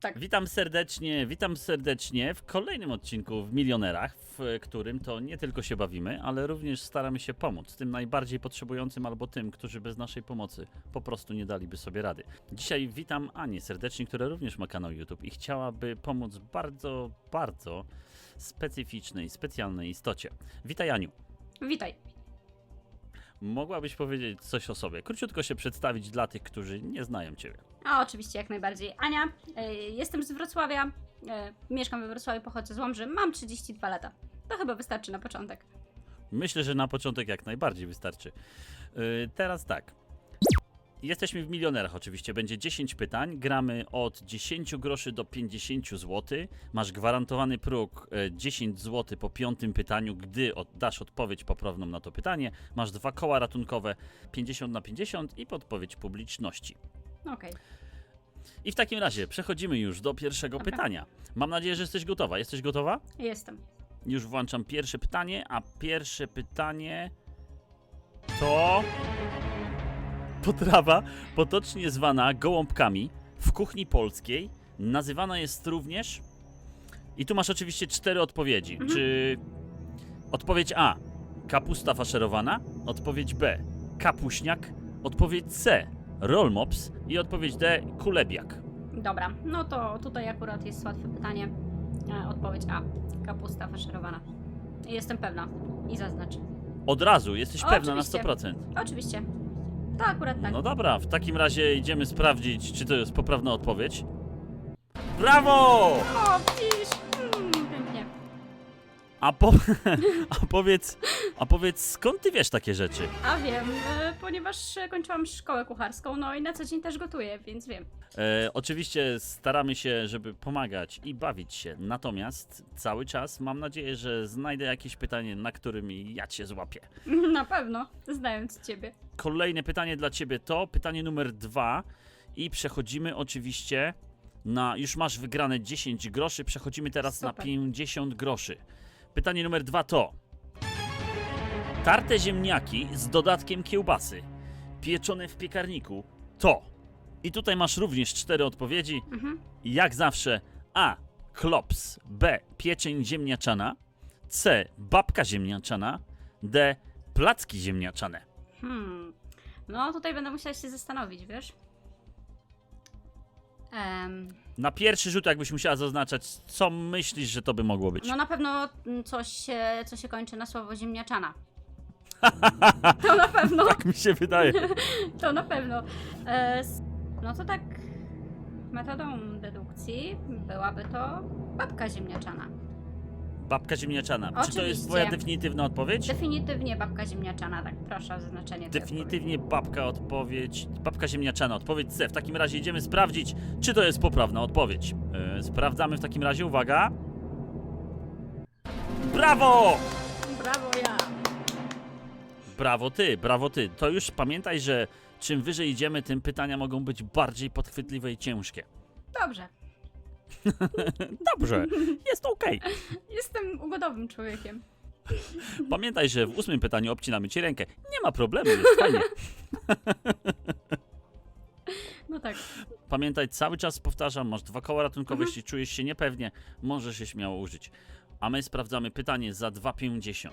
Tak. Witam serdecznie, witam serdecznie w kolejnym odcinku w Milionerach, w którym to nie tylko się bawimy, ale również staramy się pomóc tym najbardziej potrzebującym albo tym, którzy bez naszej pomocy po prostu nie daliby sobie rady. Dzisiaj witam Anię serdecznie, która również ma kanał YouTube i chciałaby pomóc bardzo, bardzo specyficznej, specjalnej istocie. Witaj Aniu. Witaj. Mogłabyś powiedzieć coś o sobie, króciutko się przedstawić dla tych, którzy nie znają Ciebie. A oczywiście, jak najbardziej. Ania, e, jestem z Wrocławia, e, mieszkam we Wrocławiu, pochodzę z Łomży, mam 32 lata. To chyba wystarczy na początek. Myślę, że na początek jak najbardziej wystarczy. Yy, teraz tak. Jesteśmy w milionerach oczywiście. Będzie 10 pytań. Gramy od 10 groszy do 50 zł. Masz gwarantowany próg e, 10 zł po piątym pytaniu, gdy od, dasz odpowiedź poprawną na to pytanie. Masz dwa koła ratunkowe 50 na 50 i podpowiedź publiczności. Okej. I w takim razie przechodzimy już do pierwszego Dobra. pytania. Mam nadzieję, że jesteś gotowa. Jesteś gotowa? Jestem. Już włączam pierwsze pytanie, a pierwsze pytanie to potrawa potocznie zwana gołąbkami w kuchni polskiej nazywana jest również i tu masz oczywiście cztery odpowiedzi. Mhm. Czy odpowiedź A kapusta faszerowana, odpowiedź B kapuśniak, odpowiedź C rollmops i odpowiedź D kulebiak. Dobra, no to tutaj akurat jest łatwe pytanie. E, Odpowiedź A. Kapusta faszerowana. Jestem pewna. I zaznacz. Od razu jesteś O, pewna oczywiście. na 100%. Oczywiście. To akurat tak. No dobra, w takim razie idziemy sprawdzić, czy to jest poprawna odpowiedź. Brawo! O. A, po... a powiedz, a powiedz, skąd ty wiesz takie rzeczy? A wiem, e, ponieważ e, kończyłam szkołę kucharską, no i na co dzień też gotuję, więc wiem. E, oczywiście staramy się, żeby pomagać i bawić się, natomiast cały czas mam nadzieję, że znajdę jakieś pytanie, na którym ja cię złapię. Na pewno, znając ciebie. Kolejne pytanie dla ciebie to pytanie numer dwa i przechodzimy oczywiście na, już masz wygrane 10 groszy, przechodzimy teraz na Super. 50 groszy. Pytanie numer dwa to tarte ziemniaki z dodatkiem kiełbasy pieczone w piekarniku to i tutaj masz również cztery odpowiedzi. Mhm. Jak zawsze A. Klops B. Pieczeń ziemniaczana C. Babka ziemniaczana D. Placki ziemniaczane Hmm. No tutaj będę musiała się zastanowić, wiesz? Em, Na pierwszy rzut, jakbyś musiała zaznaczać, co myślisz, że to by mogło być? no na pewno mm, coś, e, co się kończy na słowo ziemniaczana. To na pewno, Tak mi się wydaje. to na pewno. E, s- no to tak metodą dedukcji byłaby to babka ziemniaczana. Babka ziemniaczana. Czy to jest Oczywiście. twoja definitywna odpowiedź? Definitywnie babka ziemniaczana, tak proszę o zaznaczenie tej Definitywnie babka odpowiedź. Babka ziemniaczana, odpowiedź C. W takim razie idziemy sprawdzić, czy to jest poprawna odpowiedź. E, sprawdzamy w takim razie, uwaga. Brawo! odpowiedzi. Brawo ja! Brawo ty, brawo ty. To już pamiętaj, że czym wyżej idziemy, tym pytania mogą być bardziej podchwytliwe i ciężkie. Dobrze, Dobrze, jest okej. jestem ugodowym człowiekiem. Pamiętaj, że w ósmym pytaniu obcinamy ci rękę. Nie ma problemu, jest fajnie. No tak. Pamiętaj, cały czas powtarzam, masz dwa koła ratunkowe, Mhm. jeśli czujesz się niepewnie, możesz się śmiało użyć. A my sprawdzamy pytanie za 2,50.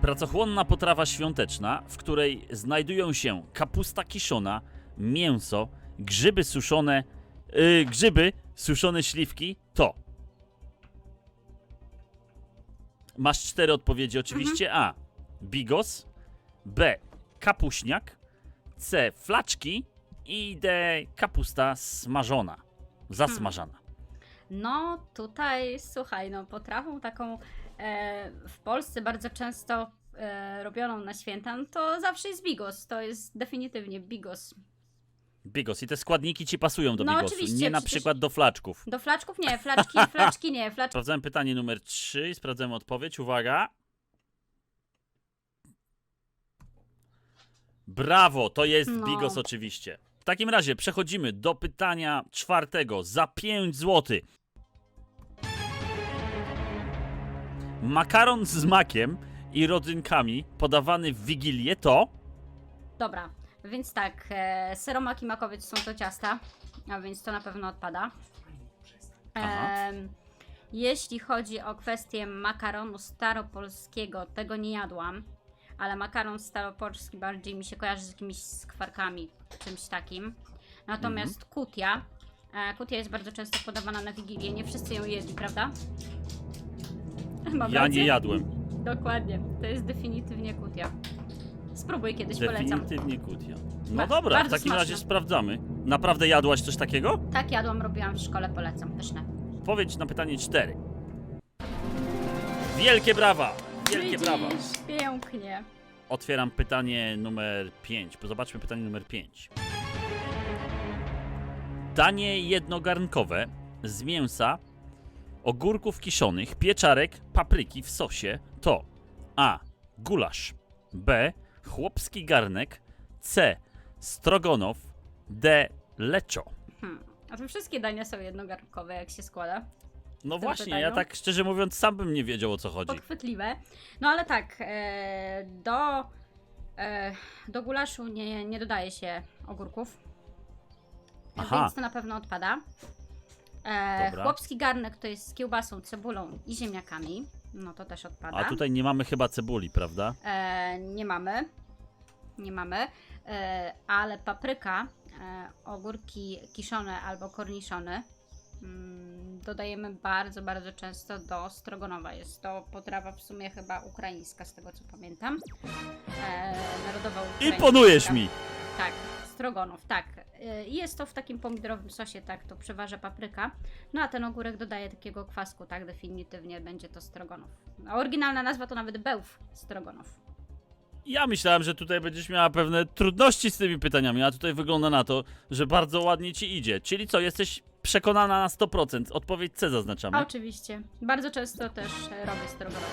Pracochłonna potrawa świąteczna, w której znajdują się kapusta kiszona, mięso, grzyby suszone, yy, grzyby, suszone śliwki, to. Masz cztery odpowiedzi oczywiście. A. Bigos. B. Kapuśniak. C. Flaczki. I D. Kapusta smażona. Zasmażana. No tutaj, słuchaj, no potrawą taką e, w Polsce bardzo często e, robioną na święta, no to zawsze jest bigos. To jest definitywnie bigos. Bigos. I te składniki ci pasują do No bigosu. nie na przykład do flaczków. Do flaczków nie, flaczki, flaczki nie, flaczki. Sprawdzałem pytanie numer 3 i sprawdzamy odpowiedź. Uwaga. Brawo, to jest No. bigos oczywiście. W takim razie przechodzimy do pytania czwartego za 5 zł. Makaron z makiem i rodzynkami podawany w Wigilię to... Dobra, więc tak, e, seromak i makowiec są to ciasta. a więc to na pewno odpada. Aha. Em, jeśli chodzi o kwestię makaronu staropolskiego, tego nie jadłam, ale makaron staropolski bardziej mi się kojarzy z jakimiś skwarkami, czymś takim. Natomiast Mhm. kutia, e, kutia jest bardzo często podawana na Wigilię, nie wszyscy ją jedli, prawda? Mam Ja rację? nie jadłem. Dokładnie, to jest definitywnie kutia. Spróbuj kiedyś, polecam. Definitywnie kutia. No Ba- dobra, w bardzo takim smaczne. razie sprawdzamy. Naprawdę jadłaś coś takiego? Tak jadłam, robiłam w szkole, polecam, pyszne. Odpowiedź na pytanie 4. Wielkie brawa! Wielkie Widzisz, brawa! pięknie. Otwieram pytanie numer 5. Zobaczmy pytanie numer 5. Danie jednogarnkowe z mięsa, ogórków kiszonych, pieczarek, papryki w sosie to A. Gulasz B. Chłopski garnek C. Strogonow D. Leczo Hmm. A to wszystkie dania są jednogarnkowe, jak się składa. No właśnie, ja pytaniu? tak szczerze mówiąc sam bym nie wiedział o co chodzi. Podchwytliwe. No ale tak, e, do, e, do gulaszu nie, nie dodaje się ogórków. Aha. Więc to na pewno odpada. E, chłopski garnek to jest z kiełbasą, cebulą i ziemniakami. No to też odpada. A tutaj nie mamy chyba cebuli, prawda? E, nie mamy. Nie mamy. E, ale papryka, e, ogórki kiszone albo korniszone mm, dodajemy bardzo, bardzo często do strogonowa. Jest to potrawa w sumie chyba ukraińska, z tego co pamiętam. E, narodowa ukraińska. Imponujesz mi! Tak, strogonów, tak. Y, i Jest to w takim pomidorowym sosie, tak, to przeważa papryka. No a ten ogórek dodaje takiego kwasku, tak, definitywnie będzie to strogonów. A oryginalna nazwa to nawet bełw strogonów. Ja myślałem, że tutaj będziesz miała pewne trudności z tymi pytaniami, a tutaj wygląda na to, że bardzo ładnie ci idzie. Czyli co, jesteś przekonana na 100%? Odpowiedź C zaznaczamy. Oczywiście, bardzo często też e, robię strogonowa.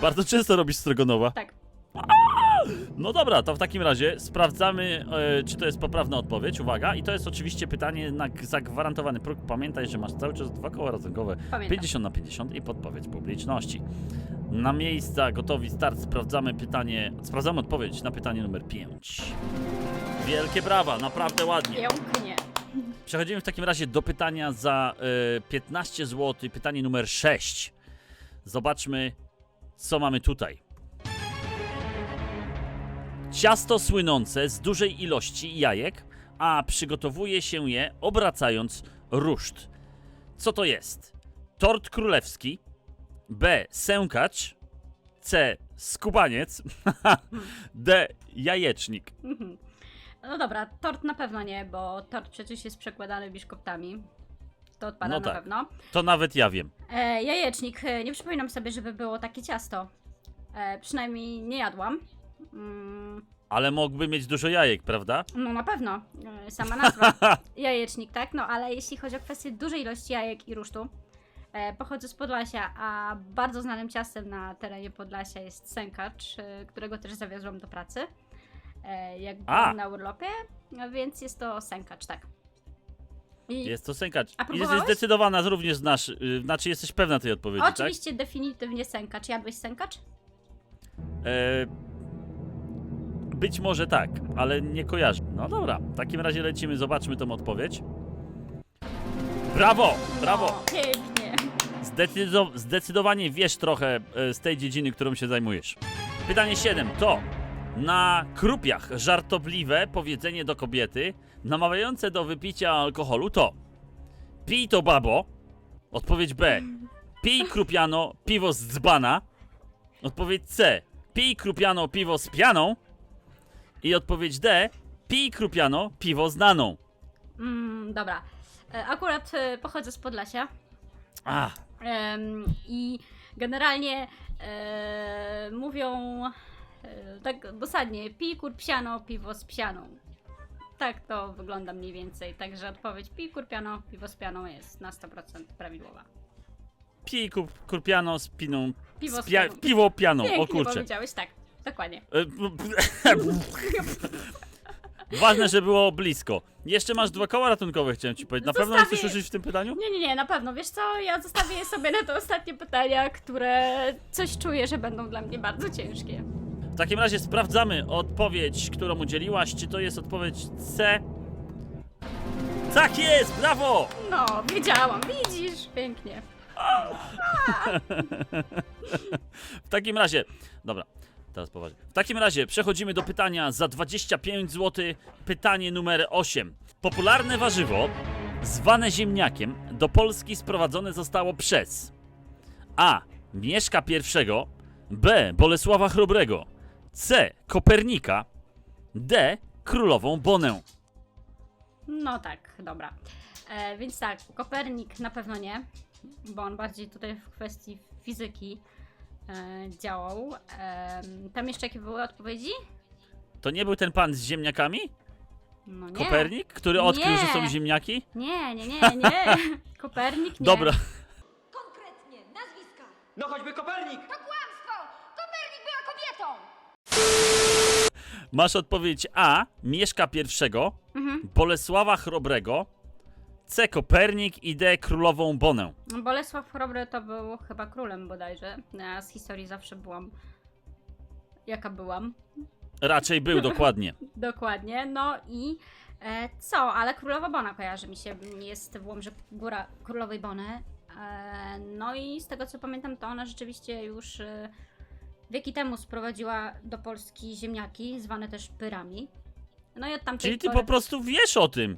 Bardzo często robisz strogonowa. Tak, No dobra, to w takim razie sprawdzamy, e, czy to jest poprawna odpowiedź. Uwaga, i to jest oczywiście pytanie na g- zagwarantowany próg. Pamiętaj, że masz cały czas dwa koła ratunkowe pamiętam. 50 na 50 i podpowiedź publiczności. Na miejsca, gotowi, start, sprawdzamy pytanie, sprawdzamy odpowiedź na pytanie numer 5. Wielkie brawa, naprawdę ładnie. Pięknie. Przechodzimy w takim razie do pytania za e, 15 zł, pytanie numer 6. Zobaczmy, co mamy tutaj. Ciasto słynące z dużej ilości jajek, a przygotowuje się je obracając ruszt. Co to jest? Tort królewski, B. Sękacz, C. Skubaniec, D. Jajecznik. No dobra, tort na pewno nie, bo tort przecież jest przekładany biszkoptami. To odpada No na tak. pewno. To nawet ja wiem. E, jajecznik. E, Nie przypominam sobie, żeby było takie ciasto. E, przynajmniej nie jadłam. Mm, Ale mógłby mieć dużo jajek, prawda? no na pewno. E, sama nazwa. Jajecznik, tak? No ale jeśli chodzi o kwestię dużej ilości jajek i rusztu, e, pochodzę z Podlasia, a bardzo znanym ciastem na terenie Podlasia jest sękacz, e, którego też zawiozłam do pracy. E, jak A! byłam na urlopie, no więc jest to sękacz, tak. I Jest to sękacz. A I próbowałeś? jesteś zdecydowana również znasz, y, znaczy jesteś pewna tej odpowiedzi, oczywiście definitywnie sękacz. Jadłeś sękacz? tak? E, być może tak, ale nie kojarzę. No dobra, w takim razie lecimy, zobaczmy tą odpowiedź. Brawo, brawo! Pięknie. Zdecydo zdecydowanie wiesz trochę e, z tej dziedziny, którą się zajmujesz. Pytanie 7 to na krupiach żartobliwe powiedzenie do kobiety namawiające do wypicia alkoholu to pij to babo, odpowiedź B, pij krupiano piwo z dzbana, odpowiedź C, pij krupiano piwo z pianą i odpowiedź D, pij krupiano piwo z naną. Mm, dobra. E, Akurat e, pochodzę z Podlasia. A, Em, I generalnie e, mówią e, tak dosadnie, pij kur psiano, piwo z psianą. Tak to wygląda mniej więcej. Także odpowiedź pij kur piano, piwo z pianą jest na 100% prawidłowa. pij kur- krupiano z piną, Piwo z pia- piwo pianą, o Pięknie kurczę. powiedziałeś, tak. Dokładnie. E, Ważne, że było blisko. Jeszcze masz dwa koła ratunkowe, chciałem ci powiedzieć. Na pewno Zostawię- chcesz użyć w tym pytaniu? Nie, nie, nie, na pewno. Wiesz co, ja zostawię sobie na te ostatnie pytania, które coś czuję, że będą dla mnie bardzo ciężkie. W takim razie sprawdzamy odpowiedź, którą udzieliłaś. Czy to jest odpowiedź C, Tak jest, brawo! No, wiedziałam, widzisz, pięknie. W takim razie, dobra, teraz poważnie. W takim razie przechodzimy do pytania za 25 zł. Pytanie numer 8. Popularne warzywo, zwane ziemniakiem, do Polski sprowadzone zostało przez A. Mieszka I, B. Bolesława Chrobrego, C. Kopernika, D. Królową Bonę. No tak, dobra. E, więc tak, Kopernik na pewno nie, bo on bardziej tutaj w kwestii fizyki działał. E, tam jeszcze jakie były odpowiedzi? To nie był ten pan z ziemniakami? No nie. Kopernik, który odkrył, że są Nie. ziemniaki? Nie, nie, nie, nie. Kopernik nie. Dobra. Konkretnie, nazwiska. No choćby Kopernik! To kłamstwo! Kopernik była kobietą! Masz odpowiedź A. Mieszka I, Mhm. Bolesława Chrobrego, C. Kopernik i D. Królową Bonę. Bolesław Chrobry to był chyba królem bodajże. Ja z historii zawsze byłam jaka byłam. Raczej był, dokładnie. Dokładnie. No i e, co? Ale Królowa Bona kojarzy mi się. Jest w Łomży Góra Królowej Bony. E, no i z tego co pamiętam, to ona rzeczywiście już e, wieki temu sprowadziła do Polski ziemniaki, zwane też pyrami. No i od tamtej Czyli ty pory... po prostu wiesz o tym.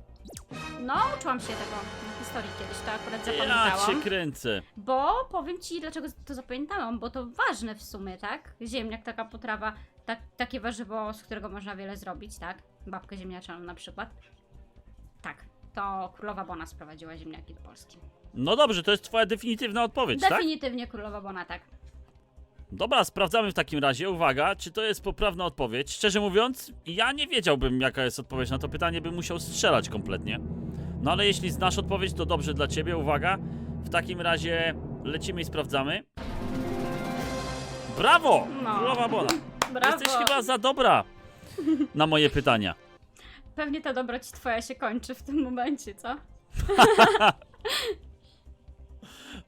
No, uczyłam się tego na historii kiedyś, to akurat Ja zapamiętałam. cię kręcę. Bo powiem ci, dlaczego to zapamiętałam, bo to ważne w sumie, tak? Ziemniak, taka potrawa, tak, takie warzywo, z którego można wiele zrobić, tak? Babkę ziemniaczaną na przykład. Tak, to królowa Bona sprowadziła ziemniaki do Polski. No dobrze, to jest twoja definitywna odpowiedź, tak? Definitywnie królowa Bona, tak. Dobra, sprawdzamy w takim razie. Uwaga, czy to jest poprawna odpowiedź? Szczerze mówiąc, ja nie wiedziałbym, jaka jest odpowiedź na to pytanie, bym musiał strzelać kompletnie. No ale jeśli znasz odpowiedź, to dobrze dla ciebie. Uwaga, w takim razie lecimy i sprawdzamy. Brawo! No. Królowa Bona. Brawo! Jesteś chyba za dobra na moje pytania. Pewnie ta dobroć twoja się kończy w tym momencie, co?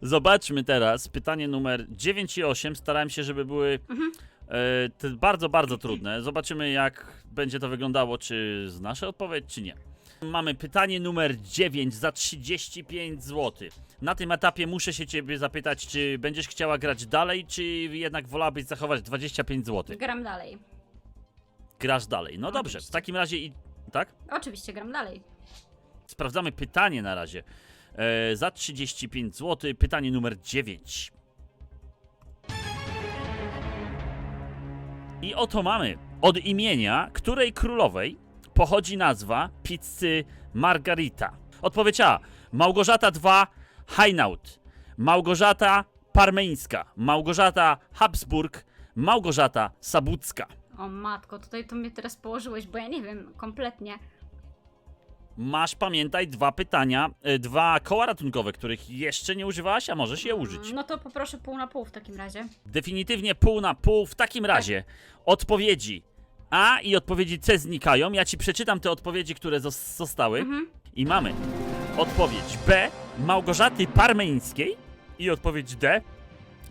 Zobaczmy teraz pytanie numer 9 i 8. Starałem się, żeby były e, te bardzo, bardzo trudne. Zobaczymy, jak będzie to wyglądało. Czy znasz odpowiedź, czy nie. Mamy pytanie numer 9 za 35 zł. Na tym etapie muszę się ciebie zapytać, czy będziesz chciała grać dalej, czy jednak wolałabyś zachować 25 zł. Gram dalej. Grasz dalej. No dobrze, w takim razie i. Tak? Oczywiście gram dalej. Sprawdzamy pytanie na razie. E, za 35 zł. Pytanie numer 9. I oto mamy. Od imienia której królowej pochodzi nazwa pizzy Margarita? Odpowiedź A. Małgorzata II Hainaut. Małgorzata Parmeńska. Małgorzata Habsburg. Małgorzata Sabucka. O matko, tutaj to mnie teraz położyłeś, bo ja nie wiem kompletnie. Masz, pamiętaj, dwa pytania, e, dwa koła ratunkowe, których jeszcze nie używałaś, a możesz je użyć. No to poproszę pół na pół w takim razie. Definitywnie pół na pół. W takim razie odpowiedzi A i odpowiedzi C znikają. Ja ci przeczytam te odpowiedzi, które zos- zostały. Mhm. I mamy odpowiedź B Małgorzaty Parmeńskiej i odpowiedź D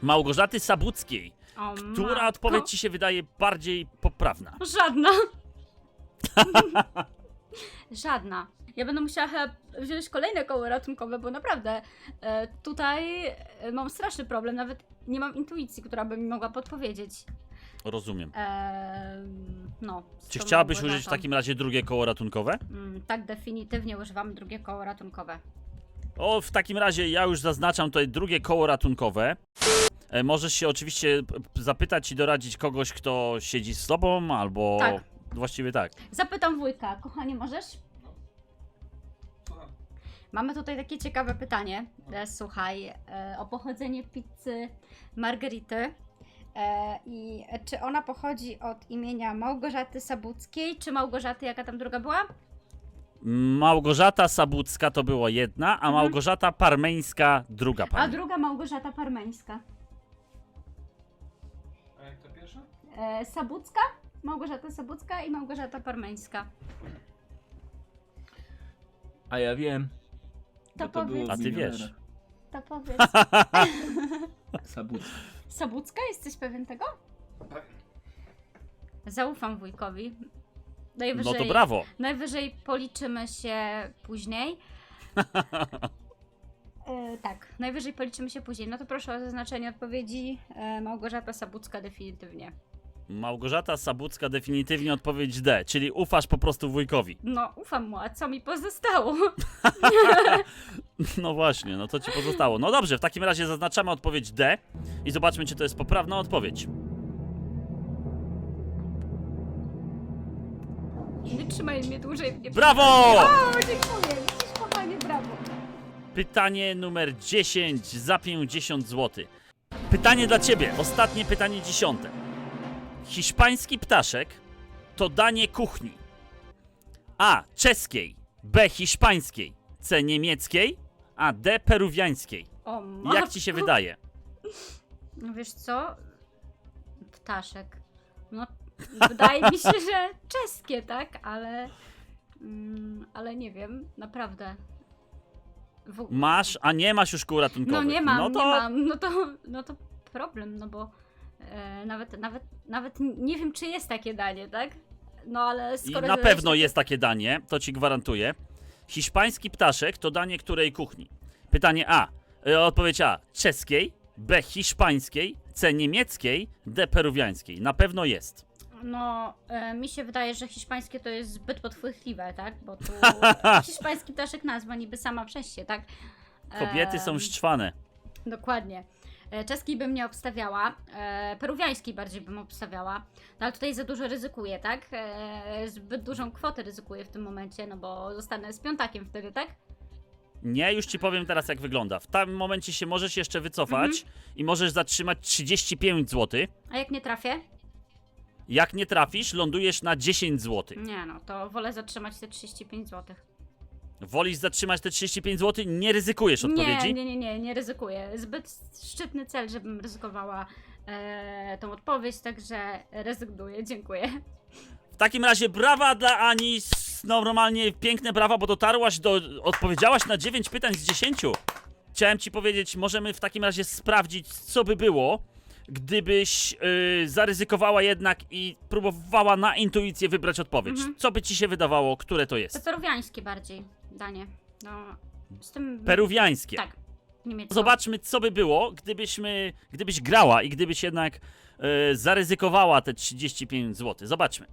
Małgorzaty Sabuckiej. O Która matko. odpowiedź ci się wydaje bardziej poprawna? Żadna. Żadna. Ja będę musiała chyba wziąć kolejne koło ratunkowe, bo naprawdę e, tutaj e, mam straszny problem. Nawet nie mam intuicji, która by mi mogła podpowiedzieć. Rozumiem. E, no. Czy chciałabyś użyć w takim razie drugie koło ratunkowe? Mm, tak, definitywnie używam drugie koło ratunkowe. O, w takim razie ja już zaznaczam tutaj drugie koło ratunkowe. E, możesz się oczywiście p- zapytać i doradzić kogoś, kto siedzi z tobą, albo Tak. Właściwie tak. Zapytam wujka, kochanie, możesz? Mamy tutaj takie ciekawe pytanie. E, Słuchaj, e, o pochodzenie pizzy Margarity. E, I czy ona pochodzi od imienia Małgorzaty Sabuckiej, czy Małgorzaty, jaka tam druga była? Małgorzata Sabucka to była jedna, a Mhm. Małgorzata Parmeńska druga A pani. druga Małgorzata Parmeńska. A jak to pierwsza? E, Sabucka, Małgorzata Sabucka i Małgorzata Parmeńska. A ja wiem. To bo to było powiedz. A ty milionerach. wiesz. To powiedz. Sabucka. Sabucka? Jesteś pewien tego? Pewien. Zaufam wujkowi. Najwyżej, No to brawo. Najwyżej policzymy się później. E, tak, najwyżej policzymy się później. No to proszę o zaznaczenie odpowiedzi. E, Małgorzata Sabucka definitywnie. Małgorzata Sabucka definitywnie odpowiedź D, czyli ufasz po prostu wujkowi. No, ufam mu, a co mi pozostało? No właśnie, no to ci pozostało. No dobrze, w takim razie zaznaczamy odpowiedź D i zobaczmy, czy to jest poprawna odpowiedź. Nie trzymaj mnie dłużej. Nie Brawo! O, dziękuję. Kochanie, brawo. Pytanie numer 10 za 50 zł. Pytanie dla ciebie, ostatnie pytanie dziesiąte. Hiszpański ptaszek to danie kuchni. A. Czeskiej. B. Hiszpańskiej. C. Niemieckiej. A. D. Peruwiańskiej. O, matko. Jak ci się wydaje? No wiesz co? Ptaszek. No, wydaje mi się, że czeskie, tak? Ale. Mm, ale nie wiem, naprawdę. W... Masz, a nie masz już kół ratunkowych. No nie mam, no to nie mam. No to, no to problem, no bo nawet, nawet, nawet nie wiem, czy jest takie danie, tak? No ale I skoro. na zadałeś pewno jest takie danie, to ci gwarantuję. Hiszpański ptaszek to danie której kuchni? Pytanie A. E, Odpowiedź A. Czeskiej. B. Hiszpańskiej. C. Niemieckiej. D. Peruwiańskiej. Na pewno jest. No, e, mi się wydaje, że hiszpańskie to jest zbyt podchwytliwe, tak? Bo tu hiszpański ptaszek nazwa niby sama przez się, tak? Kobiety są szczwane. Dokładnie. E, Czeski bym nie obstawiała, e, peruwiański bardziej bym obstawiała, no ale tutaj za dużo ryzykuję, tak? E, zbyt dużą kwotę ryzykuję w tym momencie, no bo zostanę z piątakiem wtedy, tak? Nie, już ci powiem teraz jak wygląda. W tym momencie się możesz jeszcze wycofać Mhm. i możesz zatrzymać 35 zł. A jak nie trafię? Jak nie trafisz, lądujesz na 10 zł. Nie no, to wolę zatrzymać te 35 zł. Wolisz zatrzymać te 35 zł, nie ryzykujesz odpowiedzi? Nie, nie, nie, nie, nie ryzykuję. Zbyt szczytny cel, żebym ryzykowała e, tą odpowiedź, także rezygnuję, dziękuję. W takim razie brawa dla Ani. s- Normalnie piękne brawa, bo dotarłaś do. Odpowiedziałaś na 9 pytań z 10. Chciałem ci powiedzieć, możemy w takim razie sprawdzić, co by było, gdybyś yy, zaryzykowała jednak i próbowała na intuicję wybrać odpowiedź. Mhm. Co by ci się wydawało, które to To jest? peruwiańskie bardziej danie. No, z tym... Peruwiańskie. Tak, niemieckie. Zobaczmy, co by było, gdybyśmy, gdybyś grała i gdybyś jednak e, zaryzykowała te 35 zł. Zobaczmy.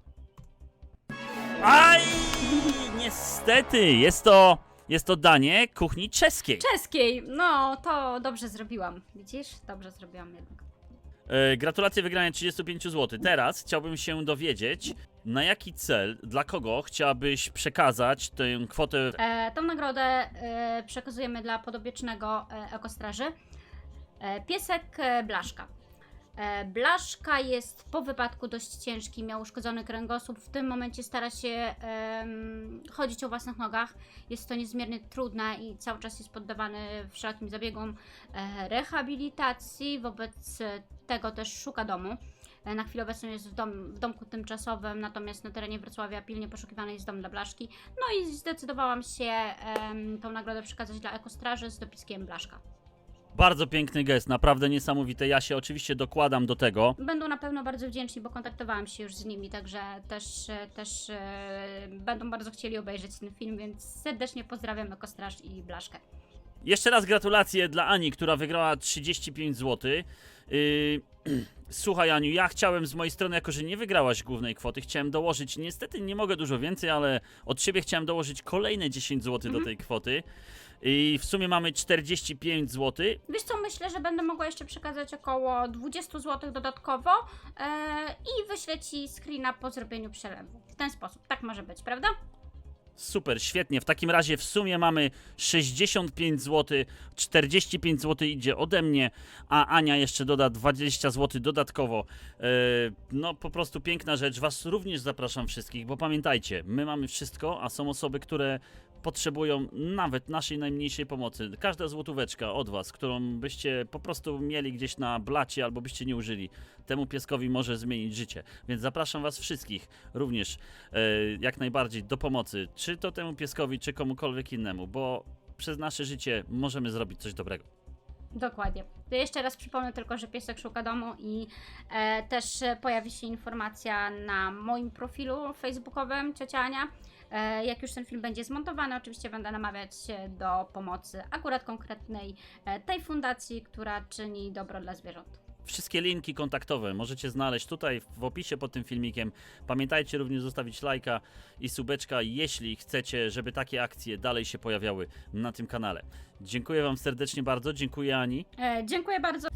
Aj! Niestety, jest to, jest to danie kuchni czeskiej. Czeskiej, no to dobrze zrobiłam. Widzisz? Dobrze zrobiłam jednak. E, gratulacje wygrania 35 zł. Teraz chciałbym się dowiedzieć, na jaki cel, dla kogo chciałabyś przekazać tę kwotę. E, tą nagrodę e, przekazujemy dla podobiecznego e, ekostraży. E, piesek e, Blaszka. E, Blaszka jest po wypadku dość ciężki, miał uszkodzony kręgosłup. W tym momencie stara się em, chodzić o własnych nogach. Jest to niezmiernie trudne i cały czas jest poddawany wszelkim zabiegom e, rehabilitacji. Wobec tego też szuka domu. E, Na chwilę obecną jest w, dom, w domku tymczasowym, natomiast na terenie Wrocławia pilnie poszukiwany jest dom dla Blaszki. No i zdecydowałam się em, tą nagrodę przekazać dla Ekostraży z dopiskiem Blaszka. Bardzo piękny gest, naprawdę niesamowite. Ja się oczywiście dokładam do tego. Będą na pewno bardzo wdzięczni, bo kontaktowałam się już z nimi, także też, też e, będą bardzo chcieli obejrzeć ten film, więc serdecznie pozdrawiam Ekostraż i Blaszkę. Jeszcze raz gratulacje dla Ani, która wygrała 35 zł. Yy, słuchaj, Aniu, ja chciałem z mojej strony, jako że nie wygrałaś głównej kwoty, chciałem dołożyć, niestety nie mogę dużo więcej, ale od siebie chciałem dołożyć kolejne 10 zł do tej kwoty. I w sumie mamy 45 zł. Wiesz co, myślę, że będę mogła jeszcze przekazać około 20 zł dodatkowo e, i wyślę Ci screena po zrobieniu przelewu. W ten sposób, tak może być, prawda? Super, świetnie. W takim razie w sumie mamy 65 zł, 45 zł idzie ode mnie, a Ania jeszcze doda 20 zł dodatkowo. E, no po prostu piękna rzecz. Was również zapraszam wszystkich, bo pamiętajcie, my mamy wszystko, a są osoby, które potrzebują nawet naszej najmniejszej pomocy. Każda złotóweczka od Was, którą byście po prostu mieli gdzieś na blacie albo byście nie użyli, temu pieskowi może zmienić życie. Więc zapraszam Was wszystkich również e, jak najbardziej do pomocy, czy to temu pieskowi, czy komukolwiek innemu, bo przez nasze życie możemy zrobić coś dobrego. Dokładnie. To jeszcze raz przypomnę tylko, że piesek szuka domu i e, też pojawi się informacja na moim profilu facebookowym Ciocia Ania. E, jak już ten film będzie zmontowany, oczywiście będę namawiać się do pomocy akurat konkretnej e, tej fundacji, która czyni dobro dla zwierząt. Wszystkie linki kontaktowe możecie znaleźć tutaj w opisie pod tym filmikiem. Pamiętajcie również zostawić lajka i subeczka, jeśli chcecie, żeby takie akcje dalej się pojawiały na tym kanale. Dziękuję Wam serdecznie bardzo, dziękuję Ani. E, dziękuję bardzo.